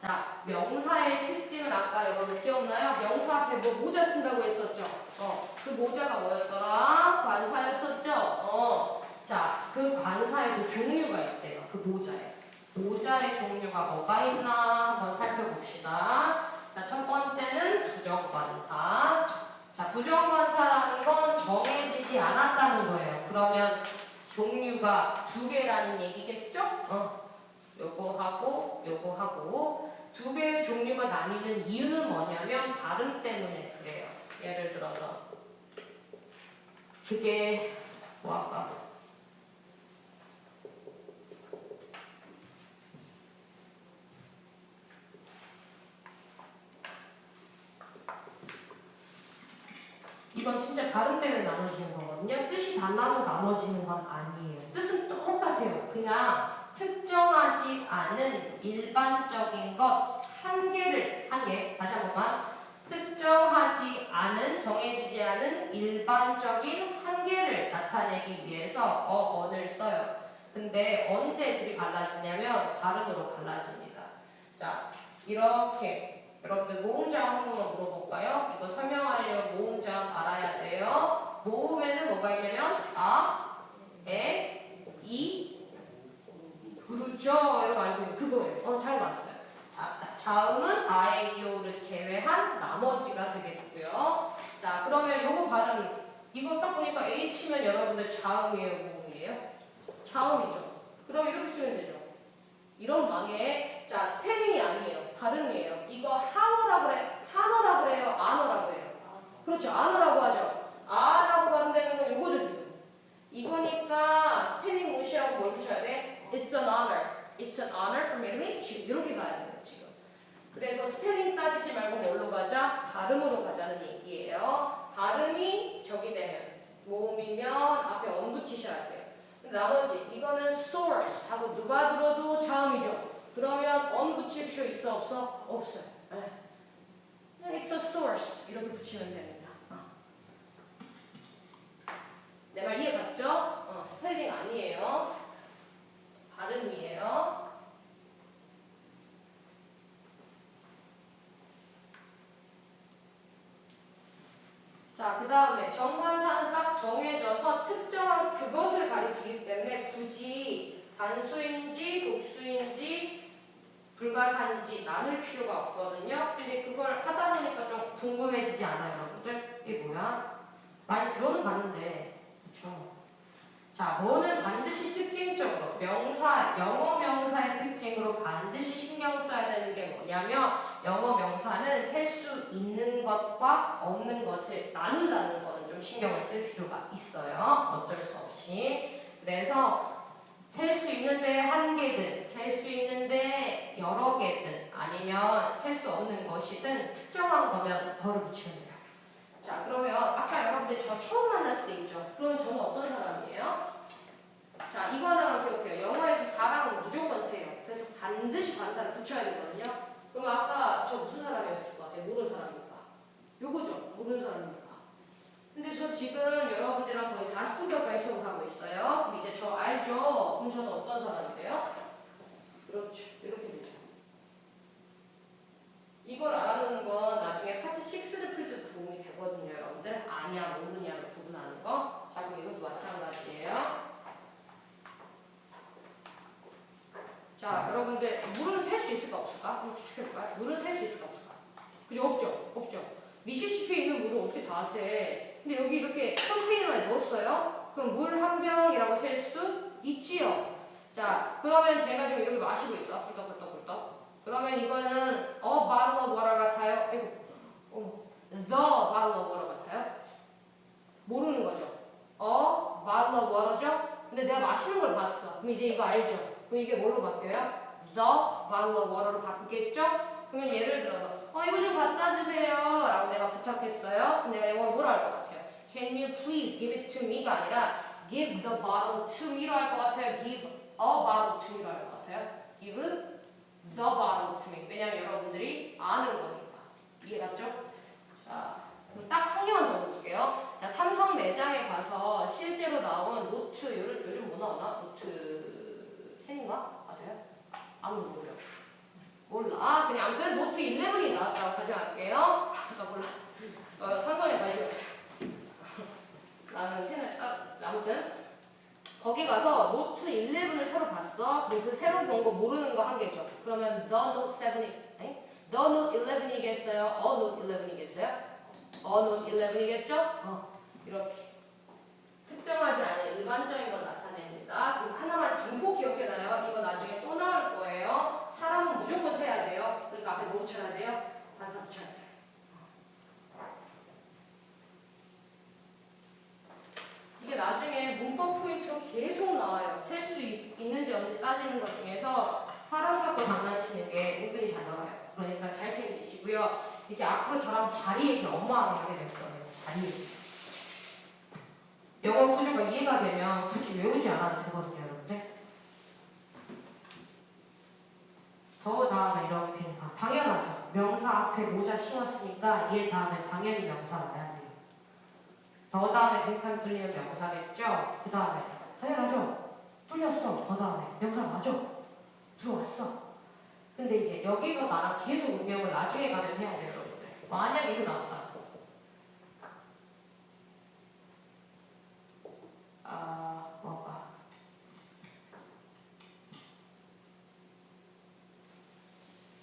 자, 명사의 특징은 아까 여러분 기억나요? 명사 앞에 뭐 모자 쓴다고 했었죠? 어, 그 모자가 뭐였더라? 관사였었죠? 어, 자, 그 관사에도 종류가 있대요. 그 모자에. 모자의 종류가 뭐가 있나 한번 살펴봅시다. 자, 첫 번째는 부정관사. 자, 부정관사라는 건 정해지지 않았다는 거예요. 그러면 종류가 두 개라는 얘기겠죠? 어. 요거 하고 요거 하고 두 개의 종류가 나뉘는 이유는 뭐냐면 발음 때문에 그래요. 예를 들어서 그게 뭐 아까 이건 진짜 발음 때문에 나눠지는 거거든요. 뜻이 달라서 나눠지는 건 아니에요. 뜻은 똑같아요. 그냥 특정하지 않은 일반적인 것 한 개를 한 개 다시 한 번만 특정하지 않은 정해지지 않은 일반적인 한 개를 나타내기 위해서 어원을 써요. 근데 언제 들이 갈라지냐면 발음으로 갈라집니다. 자 이렇게 여러분들 모음장 한 번만 물어볼까요? 이거 설명하려면 모음장 알아야 돼요. 모음에는 뭐가 있냐면 아, 에, 이, 그렇죠. 여러분 알고 그거예요. 어, 잘 봤어요. 자, 자음은 아에 이오를 제외한 나머지가 되겠고요. 자, 그러면 요거 발음 이거 딱 보니까 H면 여러분들 자음이에요, 모음이에요? 자음이죠. 그럼 이렇게 쓰면 되죠. 이런 망에 자 스펠링이 아니에요, 발음이에요. 이거 하어라고 그래, 한어라고 그래요, 안어라고 그래요. 그렇죠, 안어라고 하죠. 아라고 발음되는 건 요거죠 지금. 이거니까 스펠링 무시하고 뭘 붙여야 돼? It's an honor. It's an honor for me to meet you. 이렇게 가야 돼요 지금. 그래서 스펠링 따지지 말고 뭘로 가자? 발음으로 가자는 얘기예요. 발음이 저기 되면 모음이면 앞에 엄 붙이셔야 돼요. 나머지 이거는 source 하고 누가 들어도 자음이죠. 그러면 엄 붙일 필요 있어 없어? 없어요. 네. it's a source 이렇게 붙이면 됩니다. 내 말 이해 갔죠? 어, 스펠링 아니에요. 발음이에요. 자, 그 다음에 정관사는 딱 정해져서 특정한 그것을 가리키기 때문에 굳이 단수인지 복수인지 불가사인지 나눌 필요가 없거든요. 근데 그걸 하다 보니까 좀 궁금해지지 않아요, 여러분들? 이게 뭐야? 많이 들어는 봤는데, 그쵸? 자, 뭐는 반드시 특징적으로 명사, 영어 명사의 특징으로 반드시 신경 써야 되는 게 뭐냐면 영어 명사는 셀 수 있는 것과 없는 것을 나눈다는 거는 좀 신경을 쓸 필요가 있어요. 어쩔 수 없이. 그래서 셀 수 있는데 한 개든 셀 수 있는데 여러 개든 아니면 셀 수 없는 것이든 특정한 거면 덜을 붙이면 돼요. 자, 그러면 아까 여러분들 저 처음 만났을 때 있죠? 그러면 저는 어떤 사람이에요? 자, 이거 하나만 기억해요. 영어에서 4랑은 무조건 세요. 그래서 반드시 관사를 붙여야 되거든요. 그럼 아까 저 무슨 사람이었을 것 같아요? 모르는 사람입니까? 요거죠? 모르는 사람입니까? 근데 저 지금 여러분들이랑 거의 40분 가까이 수업을 하고 있어요. 이제 저 알죠? 그럼 저는 어떤 사람이 돼요? 그렇죠. 이렇게 되죠. 이걸 알아놓는 건 나중에 파트 6를 풀 때도 도움이 되거든요, 여러분들. 아냐, 모르냐를 구분하는 거. 자, 그럼 이것도 마찬가지예요. 자, 여러분들 물은 셀 수 있을까 없을까? 한번 추측해볼까요? 물은 셀 수 있을까 없을까? 그죠? 없죠? 없죠. 미시시피에 있는 물을 어떻게 다 세? 근데 여기 이렇게 컨테이너에 넣었어요? 그럼 물 한 병이라고 셀 수 있지요? 자, 그러면 제가 지금 이렇게 마시고 있어. 꿀떡꿀떡꿀떡. 그러면 이거는 bottle of water 같아요? 아이고, 어, the of water 같아요? 모르는 거죠. bottle of water죠? 근데 내가 마시는 걸 봤어. 그럼 이제 이거 알죠? 그럼 이게 뭘로 바뀌어요? The of water로 바뀌겠죠? 그러면 예를 들어서 어 이거 좀 갖다 주세요 라고 내가 부탁했어요. 그럼 내가 영어로 뭐라 할 것 같아요? Can you please give it to me가 아니라 give the bottle to me로 할 것 같아요? Give a bottle to me로 할 것 같아요? Give the bottle to me. 왜냐면 여러분들이 아는 거니까. 이해갔죠? 자, 딱 한 개만 더 볼게요. 자, 삼성 매장에 가서 실제로 나온 노트, 요즘 뭐 나오나? 노트 10인가? 맞아요? 아무도 모르요 몰라. 그냥 아무튼 노트 11이 나왔다고 가져갈게요. 나 몰라. 어, 상성에 가지고. 나는 펜을 따, 아무튼. 거기 가서 노트 11을 새로 봤어. 근데 그 새로 본 거 모르는 거 한 개죠. 그러면 the note 7이, 에? the note 11이겠어요? a note 11이겠어요? a note 11이겠죠? 어, 이렇게. 특정하지 않은 일반적인 걸 나타냅니다. 그리고 하나만 진고 기억해놔요. 이거 나중에 또 나올 거예요. 사람은 무조건 세야 돼요. 그러니까 앞에 뭐 붙여야 돼요? 반사 붙여야 돼요. 이게 나중에 문법 포인트로 계속 나와요. 셀 수 있는지 없는지 따지는 것 중에서 사람 갖고 장난치는 게 은근히 잘 나와요. 그러니까 잘 챙기시고요. 이제 앞으로 저랑 자리 얘기 엄마하고 하게 될 거예요. 자리 얘기. 영어 구조가 이해가 되면 굳이 외우지 않아도 되거든요, 여러분들. 더 다음에 이렇게 되니까 당연하죠. 명사 앞에 씌웠으니까 얘 다음에 당연히 명사 와야 돼요. 더 다음에 빈칸 뚫리면 명사겠죠? 그 다음에 당연하죠. 뚫렸어. 더 다음에 명사 맞아. 들어왔어. 근데 이제 여기서 나랑 계속 응용을 나중에 가면 해야 돼요, 여러분들. 만약 이거 나왔다. 아, 뭐가?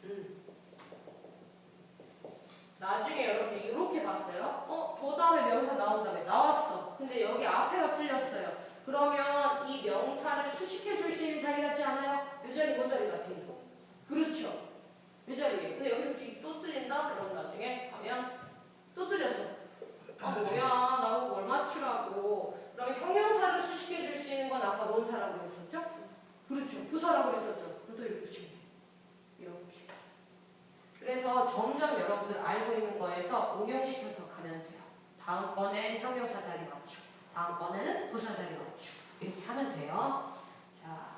음. 나중에 여러분 이렇게 봤어요. 어, 더 다음에 명사 나온 다음에 나왔어. 근데 여기 앞에가 틀렸어요. 그러면 이 명사를 수식해 줄 수 있는 자리 같지 않아요? 이 자리 뭔 자리 같아요? 그렇죠. 이 자리에. 근데 여기서 뒤또 틀린다? 그럼 나중에 가면 또 틀렸어. 아 뭐야 나보고 뭘 맞추라고. 그러면 형용사를 수식해 줄 수 있는 건 아까 논사라고 했었죠? 그렇죠. 부사라고 했었죠. 또 이렇게 붙이면 돼. 이렇게. 그래서 점점 여러분들 알고 있는 거에서 응용시켜서 가면 돼요. 다음번엔 형용사 자리 다음번에는 부사 자리 맞추고 이렇게 하면 돼요. 자,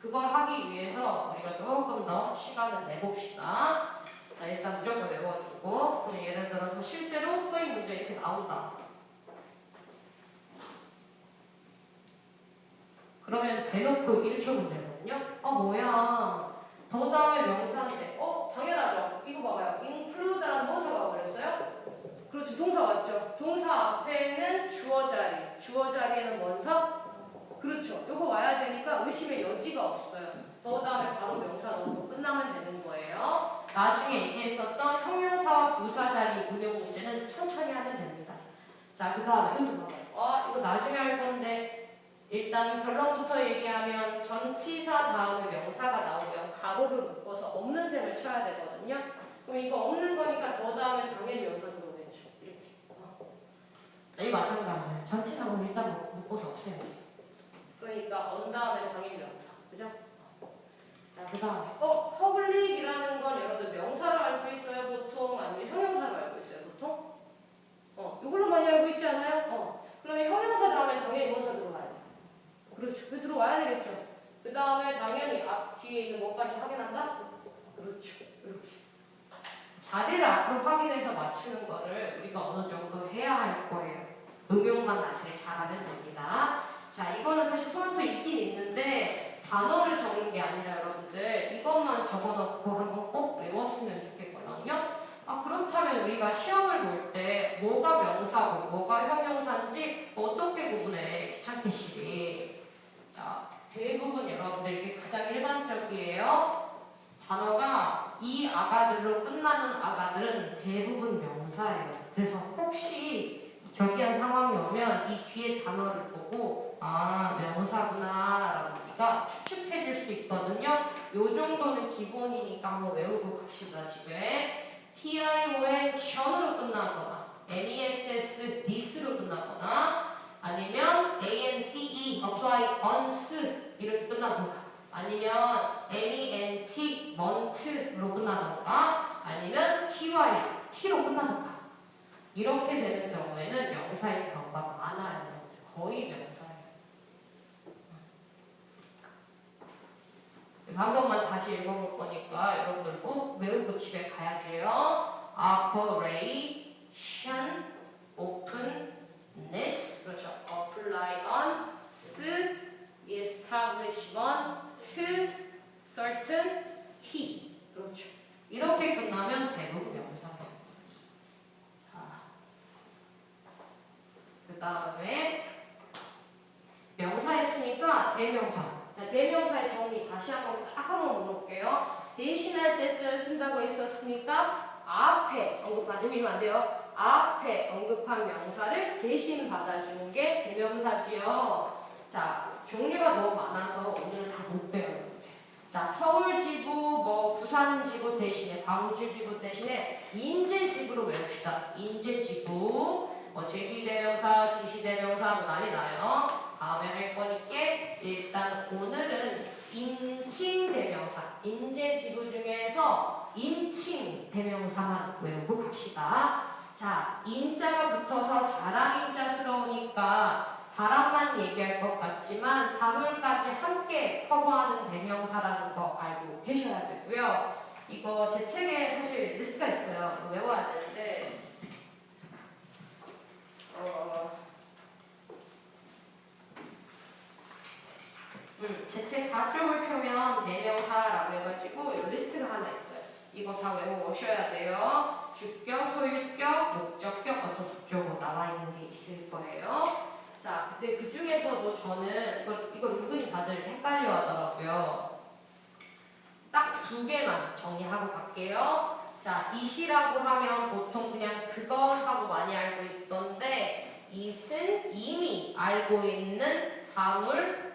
그걸 하기 위해서 우리가 조금 더 시간을 내봅시다. 자, 일단 무조건 외워주고, 그럼 예를 들어서 실제로 토익 문제 이렇게 나온다. 그러면 대놓고 1초 문제거든요. 어, 뭐야. 더 다음에 명사인데, 어, 당연하죠. 이거 봐봐요. include라는 동사가 와버렸어요. 그렇죠. 동사 왔죠. 동사 앞에는 주어 자리, 주어 자리에는 뭔사? 그렇죠. 요거 와야 되니까 의심의 여지가 없어요. 더 다음에 바로 명사 넣고 끝나면 되는 거예요. 나중에 얘기했었던 형용사와 부사 자리 운용 문제는 천천히 하면 됩니다. 자, 그 다음에 이것도 봐봐요. 아, 이거 나중에 할 건데 일단 결론부터 얘기하면 전치사 다음에 명사가 나오면 가로를 묶어서 없는 셈을 쳐야 되거든요. 그럼 이거 없는 거니까 더 다음에 당연히 명사 들어오겠죠. 이렇게. 어. 자, 이 마찬가지예요. 전치사 그럼 일단 묶- 묶어서 없애야 돼요. 그러니까 언 다음에 당연히 명사. 그죠? 자, 그 다음에 어, 퍼블릭이라는 건 여러분들 명사로 알고 있어요, 보통? 아니면 형용사로 알고 있어요, 보통? 어, 이걸로 많이 알고 있지 않아요? 어. 그러면 형용사 다음에 당연히 명사 들어와야 돼요. 그렇죠. 그 들어와야 되겠죠. 그 다음에 당연히 앞 뒤에 있는 것까지 확인한다. 그렇죠. 이렇게. 자리를 앞으로 확인해서 맞추는 거를 우리가 어느 정도 해야 할 거예요. 응용만 나중에 잘하면 됩니다. 자, 이거는 사실 토마토 있긴 있는데 단어를 적는 게 아니라 여러분들 이것만 적어놓고 한번 꼭 외웠으면 좋겠거든요. 아, 그렇다면 우리가 시험을 볼 때 뭐가 명사고 뭐가 형용사인지 어떻게 구분해? 귀찮게식이. 자, 대부분 여러분들 이게 가장 일반적이에요. 단어가 이 아가들로 끝나는 아가들은 대부분 명사예요. 그래서 혹시 저기한 상황이 오면 이 뒤에 단어를 보고 아 명사구나 라고 추측해 줄수 있거든요. 요 정도는 기본이니까 한번 외우고 갑시다 집에. TIO의 션으로 끝나거나 NESS this로 끝나거나 아니면 ANCE apply on스 이렇게 끝나거나 아니면 MENT month로 끝나던가 아니면 TY T로 끝나던가 이렇게 되는 경우에는 명사인 경우가 많아요. 거의 명사예요. 그래서 한 번만 다시 읽어볼 거니까 여러분들 꼭 외우고 집에 가야 돼요. operation, openness, 그렇죠. apply on, establishment, certain he. 그렇죠. 이렇게 끝나면 대부분 명사예요. 자, 그 다음에 명사했으니까 대명사. 자, 대명사의 정리 다시 한번 딱 한번 물어볼게요. 대신할 때 쓰- 쓴다고 했었으니까 앞에 언급한 여기는 안 돼요. 앞에 언급한 명사를 대신 받아주는 게 대명사지요. 자, 종류가 너무 많아서 오늘은 다못 배워요. 자, 서울 지부, 뭐 부산 지부 대신에 광주 지부 대신에 인제 지부로 외웁시다. 인제 지부, 뭐 제기대명사, 지시대명사 뭐 난리 나요. 다음에 할 거니까 일단 오늘은 인칭 대명사, 인제 지부 중에서 대명사만 외우고 갑시다. 자, 인자가 붙어서 사람 인자스러우니까 사람만 얘기할 것 같지만 사물까지 함께 커버하는 대명사라는 거 알고 계셔야 되고요. 이거 제 책에 사실 리스트가 있어요. 외워야 되는데 어, 음, 제책 4쪽을 펴면 대명사라고 해가지고 하나 있어요. 이거 다 외워 오셔야 돼요. 주격, 소유격, 목적격 어쩌고저쩌고 나와 있는 게 있을 거예요. 자, 근데 그 중에서도 저는 이걸, 이걸 은근히 다들 헷갈려 하더라고요. 딱 두 개만 정리하고 갈게요. 자, 이시라고 하면 보통 그냥 그것 하고 많이 알고 있던데, 이은 이미 알고 있는 사물,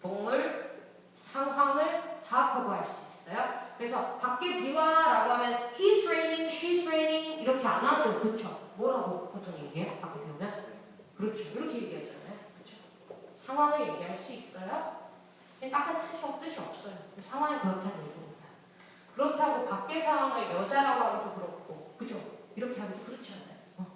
동물, 상황을 다 커버할 수 있어요. 그래서 밖에 비와라고 하면 he's raining, she's raining 이렇게 안 하죠, 그렇죠? 뭐라고 보통 얘기해요? 비 오면? 그렇죠, 이렇게 얘기하잖아요, 그렇죠? 상황을 얘기할 수 있어요? 딱한 뜻이, 없어요. 상황이 그렇다는 얘기입니다. 그렇다고 밖의 상황을 여자라고 하기도 그렇고, 그죠? 이렇게 하기도 그렇지 않아요. 어.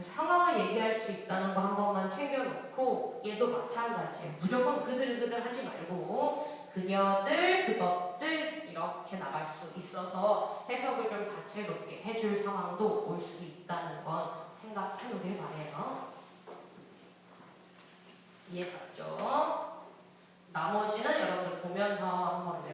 상황을 얘기할 수 있다는 거 한 번만 챙겨놓고 얘도 마찬가지예요. 무조건 그들 그들 하지 말고 그녀들 그것들 이렇게 나갈 수 있어서 해석을 좀 다채롭게 해줄 상황도 올 수 있다는 건 생각해 놓길 바래요. 이해 갔죠? 나머지는 여러분들 보면서